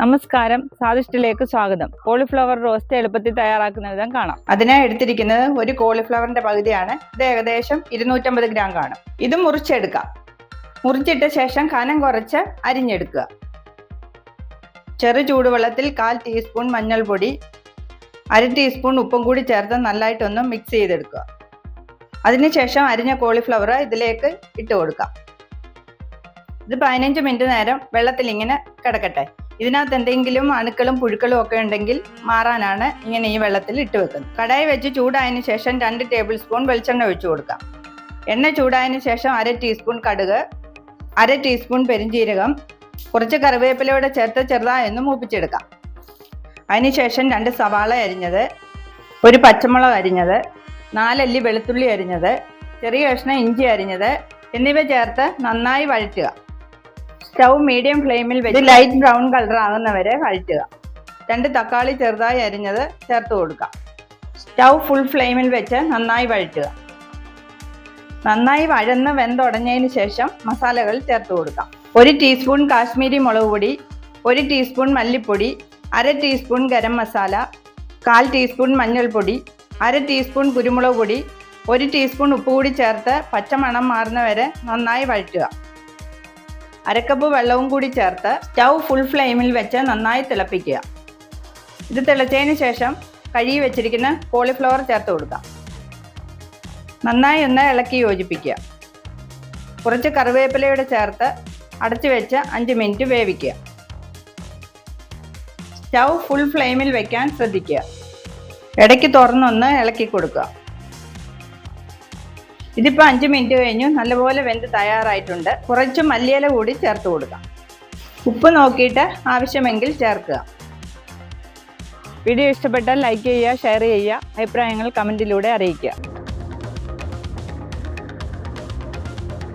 നമസ്കാരം. സ്വാദിഷ്ടിലേക്ക് സ്വാഗതം. Cauliflower roast എളുപ്പത്തിൽ തയ്യാറാക്കുന്ന വിധം കാണാം. അതിനായി എടുത്തിരിക്കുന്നത് ഒരു കോളിഫ്ലവറിന്റെ പകുതിയാണ്. ഇത് ഏകദേശം ഇരുന്നൂറ്റമ്പത് ഗ്രാം കാണും. ഇത് മുറിച്ചെടുക്കാം. മുറിച്ചിട്ട ശേഷം കനം കുറച്ച് അരിഞ്ഞെടുക്കുക. ചെറു ചൂടുവെള്ളത്തിൽ കാൽ ടീസ്പൂൺ മഞ്ഞൾപ്പൊടി അര ടീസ്പൂൺ ഉപ്പും കൂടി ചേർത്ത് നന്നായിട്ടൊന്ന് മിക്സ് ചെയ്തെടുക്കുക. അതിനുശേഷം അരിഞ്ഞ കോളിഫ്ലവർ ഇതിലേക്ക് ഇട്ട് കൊടുക്കാം. ഇത് പതിനഞ്ച് മിനിറ്റ് നേരം വെള്ളത്തിൽ ഇങ്ങനെ കിടക്കട്ടെ. ഇതിനകത്ത് എന്തെങ്കിലും അണുക്കളും പുഴുക്കളും ഒക്കെ ഉണ്ടെങ്കിൽ മാറാനാണ് ഇങ്ങനെ ഈ വെള്ളത്തിൽ ഇട്ട് വെക്കുന്നത്. കടായി വെച്ച് ചൂടായതിന് ശേഷം രണ്ട് ടേബിൾ സ്പൂൺ വെളിച്ചെണ്ണ ഒഴിച്ചു കൊടുക്കാം. എണ്ണ ചൂടായതിന് ശേഷം അര ടീസ്പൂൺ കടുക് അര ടീസ്പൂൺ പെരിഞ്ജീരകം കുറച്ച് കറിവേപ്പിലയുടെ ചേർത്ത് ചെറുതായി ഒന്ന് മൂപ്പിച്ചെടുക്കാം. അതിനുശേഷം രണ്ട് സവാള അരിഞ്ഞത് ഒരു പച്ചമുളക് അരിഞ്ഞത് നാലല്ലി വെളുത്തുള്ളി അരിഞ്ഞത് ചെറിയ കഷ്ണം ഇഞ്ചി അരിഞ്ഞത് എന്നിവ ചേർത്ത് നന്നായി വഴറ്റുക. സ്റ്റൗ മീഡിയം ഫ്ലെയിമിൽ വെച്ച് ലൈറ്റ് ബ്രൗൺ കളർ ആകുന്നവരെ വഴറ്റുക. രണ്ട് തക്കാളി ചെറുതായി അരിഞ്ഞത് ചേർത്ത് കൊടുക്കാം സ്റ്റൗ ഫുൾ ഫ്ലെയിമിൽ വെച്ച് നന്നായി വഴറ്റുക. നന്നായി വഴന്ന് വെന്തുടഞ്ഞതിന് ശേഷം മസാലകൾ ചേർത്ത് കൊടുക്കാം. ഒരു ടീസ്പൂൺ കാശ്മീരി മുളക് പൊടി ഒരു ടീസ്പൂൺ മല്ലിപ്പൊടി അര ടീസ്പൂൺ ഗരം മസാല കാൽ ടീസ്പൂൺ മഞ്ഞൾപ്പൊടി അര ടീസ്പൂൺ കുരുമുളക് പൊടി ഒരു ടീസ്പൂൺ ഉപ്പ് കൂടി ചേർത്ത് പച്ചമണം മാറുന്നവരെ നന്നായി വഴറ്റുക. അരക്കപ്പ് വെള്ളവും കൂടി ചേർത്ത് സ്റ്റൗ ഫുൾ ഫ്ലെയിമിൽ വെച്ച് നന്നായി തിളപ്പിക്കുക. ഇത് തിളച്ചതിന് ശേഷം കഴുകി വെച്ചിരിക്കുന്ന കോളിഫ്ലവർ ചേർത്ത് കൊടുക്കാം നന്നായി ഒന്ന് ഇളക്കി യോജിപ്പിക്കുക. കുറച്ച് കറിവേപ്പിലയുടെ ചേർത്ത് അടച്ചു വെച്ച് അഞ്ച് മിനിറ്റ് വേവിക്കുക. സ്റ്റൗ ഫുൾ ഫ്ലെയിമിൽ വെക്കാൻ ശ്രദ്ധിക്കുക. ഇടയ്ക്ക് തുറന്നൊന്ന് ഇളക്കി കൊടുക്കുക. ഇതിപ്പോൾ അഞ്ച് മിനിറ്റ് കഴിഞ്ഞു. നല്ലപോലെ വെന്ത് തയ്യാറായിട്ടുണ്ട്. കുറച്ച് മല്ലിയില കൂടി ചേർത്ത് കൊടുക്കാം. ഉപ്പ് നോക്കിയിട്ട് ആവശ്യമെങ്കിൽ ചേർക്കുക. വീഡിയോ ഇഷ്ടപ്പെട്ടാൽ ലൈക്ക് ചെയ്യുക ഷെയർ ചെയ്യുക അഭിപ്രായങ്ങൾ കമന്റിലൂടെ അറിയിക്കുക.